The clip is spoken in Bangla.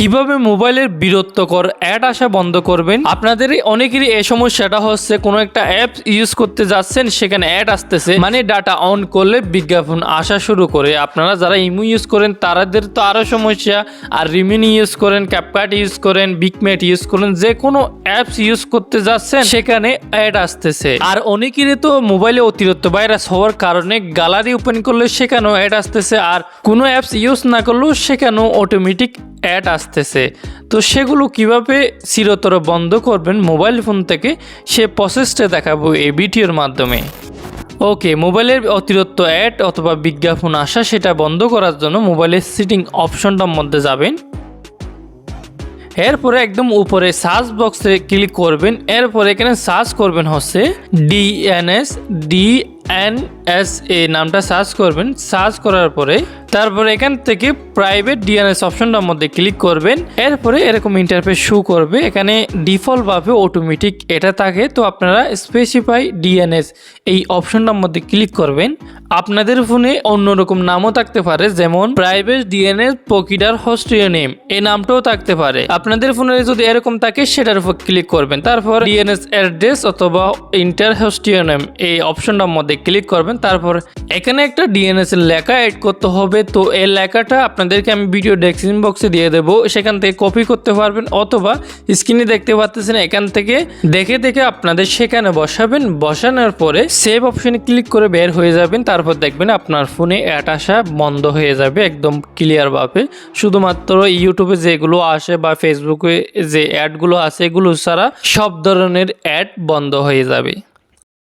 কীভাবে মোবাইলের বিরক্তকর অ্যাড আসা বন্ধ করবেন? আপনাদের অনেকেরই এই সমস্যাটা হচ্ছে, কোনো একটা অ্যাপ ইউজ করতে যাচ্ছেন, সেখানে অ্যাড আসতেছে। মানে ডাটা অন করলে বিজ্ঞাপন আসা শুরু করে। আপনারা যারা ইমু ইউজ করেন, তাদের তো আরও সমস্যা। আর রিমিনি ইউজ করেন ক্যাপকাট ইউজ করেন বিগমেট ইউজ করেন, যে কোনো অ্যাপস ইউজ করতে যাচ্ছেন, সেখানে অ্যাড আসতেছে। আর অনেকেরই তো মোবাইলে অতিরিক্ত ভাইরাস হওয়ার কারণে গ্যালারি ওপেন করলে সেখানেও অ্যাড আসতেছে। আর কোনো অ্যাপস ইউজ না করলেও সেখানেও অটোমেটিক অ্যাড আসতেছে। তো সেগুলো কীভাবে চিরতর বন্ধ করবেন মোবাইল ফোন থেকে, সে প্রসেসটা দেখাবো এই ভিডিওর মাধ্যমে। ওকে, মোবাইলের অতিরিক্ত অ্যাড অথবা বিজ্ঞাপন আসা, সেটা বন্ধ করার জন্য মোবাইলের সিটিং অপশনটার মধ্যে যাবেন। এরপরে একদম উপরে সার্চ বক্সে ক্লিক করবেন। এরপরে এখানে সার্চ করবেন হচ্ছে ডিএনএস ডি এন এস এ নামটা সার্চ করবেন। সার্চ করার পরে তারপরে এখান থেকে প্রাইভেট ডিএনএস অপশনটার মধ্যে ক্লিক করবেন। এরপরে এরকম ইন্টারফেস শু করবে। এখানে ডিফল্টভাবে অটোমেটিক এটা থাকে। তো আপনারা স্পেসিফাই ডিএনএস এই অপশনটার মধ্যে ক্লিক করবেন। আপনাদের ফোনে অন্যরকম নামও থাকতে পারে, যেমন private DNS provider hostname এই নামটাও থাকতে পারে। আপনাদের ফোনে যদি এরকম থাকে, সেটার উপর ক্লিক করবেন। তারপর ডিএনএস অ্যাড্রেস অথবা ইন্টার হোস্টিও নেম এই অপশনটার মধ্যে ক্লিক করবেন। তারপর এখানে একটা ডিএনএস লেখা অ্যাড করতে হবে। তো এই লেখাটা আপনাদেরকে আমি ভিডিও ডেসক্রিপশন বক্সে দিয়ে দেবো। সেখান থেকে কপি করতে পারবেন অথবা স্ক্রিনে দেখতে পাচ্ছেন এখান থেকে দেখে দেখে আপনাদের সেখানে বসাবেন। বসানোর পরে সেভ অপশনে ক্লিক করে বের হয়ে যাবেন। তারপর দেখবেন আপনার ফোনে অ্যাড আসা বন্ধ হয়ে যাবে একদম ক্লিয়ারভাবে শুধুমাত্র ইউটিউবে যেগুলো আসে বা ফেসবুকে যে অ্যাডগুলো আছে, এগুলো ছাড়া সব ধরনের অ্যাড বন্ধ হয়ে যাবে।